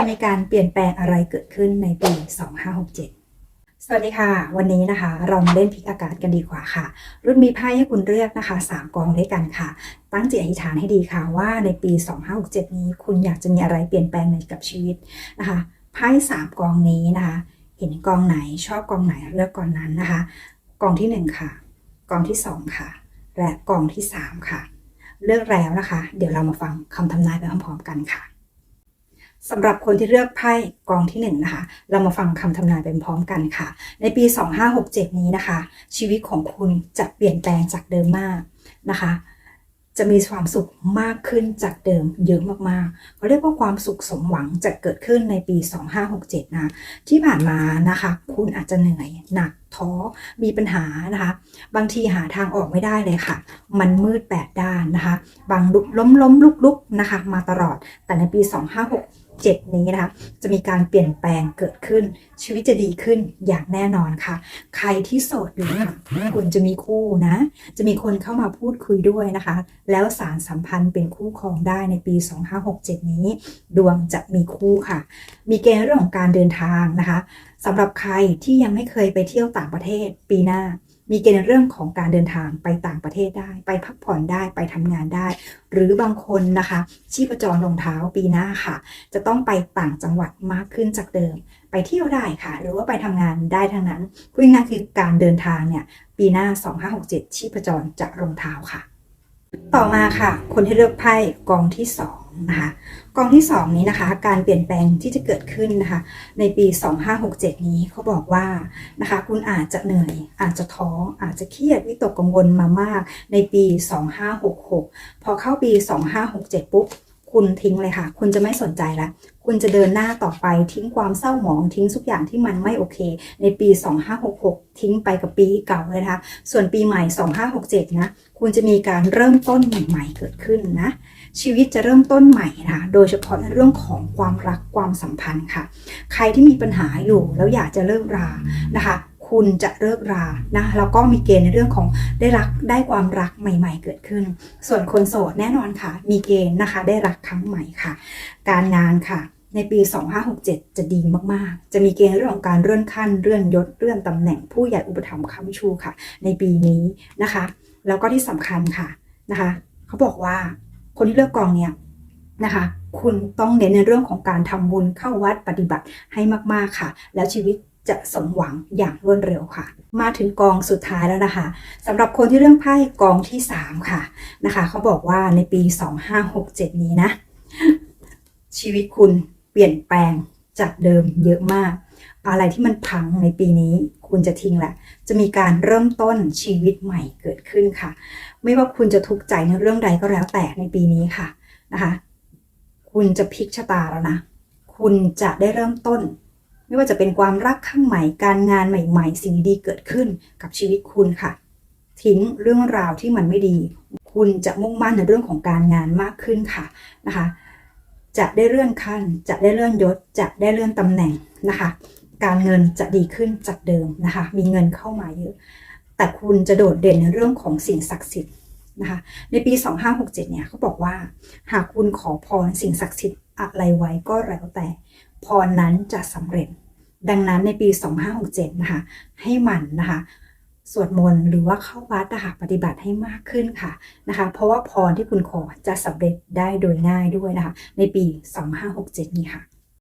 จะมีการเปลี่ยนแปลงอะไรเกิดขึ้นในปี 2567 สวัสดีค่ะ วันนี้นะคะ เรามาเล่นพลิกอากาศกันดีกว่าค่ะ รุ่นมีไพ่ให้คุณเลือกนะคะ 3 กองด้วยกันค่ะ ตั้งจิตอธิษฐานให้ดีค่ะว่าในปี 2567 นี้ คุณอยากจะมีอะไรเปลี่ยนแปลงในกับชีวิตนะคะไพ่3กองนี้นะคะ เห็นกองไหนชอบกองไหนเลือกกองนั้นนะคะ กองทีหนึ่1 ค่ะ กองที่ 2 ค่ะ และกองที่ 3 ค่ะ เลือกแล้วนะคะ เดี๋ยวเรามาฟังคำทำนายไปพร้อมๆกันค่ะ สำหรับคนที่เลือกไพ่กองที่1นงนะคะ เรามาฟังคำทำนายไปพร้อมกันค่ะ ในปี 2567 นี้นะคะ ชีวิตของคุณจะเปลี่ยนแปลงจากเดิมมากนะคะ จะมีความสุขมากขึ้นจากเดิมเยอะมากๆเขาเรียกว่าความสุขสมหวังจะเกิดขึ้นในปี 2567 นะ ที่ผ่านมานะคะ คุณอาจจะเหนื่อยหนักท้อมีปัญหานะคะ บางทีหาทางออกไม่ได้เลยค่ะ มันมืดแปดด้านนะคะ บางลุกล้มล้มลุกลุกนะคะ มาตลอดแต่ในปี 2567 นี้นะคะ จะมีการเปลี่ยนแปลงเกิดขึ้น ชีวิตจะดีขึ้นอย่างแน่นอนค่ะ ใครที่โสดอยู่ค่ะคุณจะมีคู่นะ จะมีคนเข้ามาพูดคุยด้วยนะคะ แล้วสารสัมพันธ์เป็นคู่ครองได้ในปี 2567 นี้ ดวงจะมีคู่ค่ะ มีเกณฑ์เรื่องของการเดินทางนะคะสำหรับใครที่ยังไม่เคยไปเที่ยวต่างประเทศ ปีหน้า มีเกณฑ์เรื่องของการเดินทางไปต่างประเทศได้ ไปพักผ่อนได้ไปทำงานได้ หรือบางคนนะคะ ชีพจรรองเท้าปีหน้าค่ะ จะต้องไปต่างจังหวัดมากขึ้นจากเดิม ไปเที่ยวได้ค่ะ หรือว่าไปทำงานได้ทั้งนั้นพูดง่ายคือการเดินทางเนี่ยปีหน้า 2567 ชีพจรจะรองเท้าค่ะ ต่อมาค่ะ คนที่เลือกไพ่กองที่ 2 นะคะกองที่ 2 นี้นะคะ การเปลี่ยนแปลงที่จะเกิดขึ้นนะคะ ในปี 2567 นี้เขาบอกว่านะคะ คุณอาจจะเหนื่อย อาจจะท้ออาจจะเครียดวิตกกังวลมามากในปี 2566 พอเข้าปี 2567 ปุ๊บคุณทิ้งเลยค่ะ คุณจะไม่สนใจละ คุณจะเดินหน้าต่อไปทิ้งความเศร้าหมองทิ้งทุกอย่างที่มันไม่โอเค ในปี 2566 ทิ้งไปกับปีเก่าเลยนะคะ ส่วนปีใหม่ 2567 นะ คุณจะมีการเริ่มต้นใหม่ ๆ เกิดขึ้นนะ ชีวิตจะเริ่มต้นใหม่นะคะโดยเฉพาะในเรื่องของความรักความสัมพันธ์ค่ะ ใครที่มีปัญหาอยู่แล้วอยากจะเลิกรานะคะ คุณจะเลิกรานะแล้วก็มีเกณฑ์ในเรื่องของได้รักได้ความรักใหม่ ๆ เกิดขึ้น ส่วนคนโสดแน่นอนค่ะ มีเกณฑ์นะคะได้รักครั้งใหม่ค่ะ การงานค่ะในปี 2567 จะดีมาก ๆ จะมีเกณฑ์เรื่องของการเลื่อนขั้น เลื่อนยศ เลื่อนตำแหน่งผู้ใหญ่อุปถัมภ์ค้ำชูค่ะ ในปีนี้นะคะ แล้วก็ที่สำคัญค่ะนะคะ เขาบอกว่า คนที่เลือกกองเนี่ยนะคะ คุณต้องเน้นในเรื่องของการทำบุญเข้าวัดปฏิบัติให้มากๆค่ะ แล้วชีวิตจะสมหวังอย่างรวดเร็วค่ะ มาถึงกองสุดท้ายแล้วนะคะสำหรับคนที่เรื่องไพ่กองที่ 3 ค่ะนะคะเขาบอกว่าในปี 2567 นี้นะ ชีวิตคุณเปลี่ยนแปลง จากเดิมเยอะมาก อะไรที่มันพังในปีนี้ คุณจะทิ้งแหละ จะมีการเริ่มต้นชีวิตใหม่เกิดขึ้นค่ะ ไม่ว่าคุณจะทุกข์ใจในเรื่องใดก็แล้วแต่ในปีนี้ค่ะนะคะ คุณจะพลิกชะตาแล้วนะ คุณจะได้เริ่มต้น ไม่ว่าจะเป็นความรักข้างใหม่ การงานใหม่ ๆ สิ่งดีๆเกิดขึ้นกับชีวิตคุณค่ะ ทิ้งเรื่องราวที่มันไม่ดี คุณจะมุ่งมั่นในเรื่องของการงานมากขึ้นค่ะนะคะ จะได้เลื่อนขั้น จะได้เลื่อนยศ จะได้เลื่อนตำแหน่งนะคะ การเงินจะดีขึ้นจากเดิมนะคะ มีเงินเข้ามาเยอะ แต่คุณจะโดดเด่นในเรื่องของสิ่งศักดิ์สิทธิ์นะคะ ในปี 2567 เนี่ยเขาบอกว่า หากคุณขอพรสิ่งศักดิ์สิทธิ์อะไรไว้ก็แล้วแต่พรนั้นจะสำเร็จ ดังนั้นในปี 2567 นะคะ ให้หมันนะคะ สวดมนต์หรือว่าเข้าวัดนะคะปฏิบัติให้มากขึ้นค่ะนะคะ เพราะว่าพรที่คุณขอจะสำเร็จได้โดยง่ายด้วยนะคะ ในปี 2567 นี้ค่ะ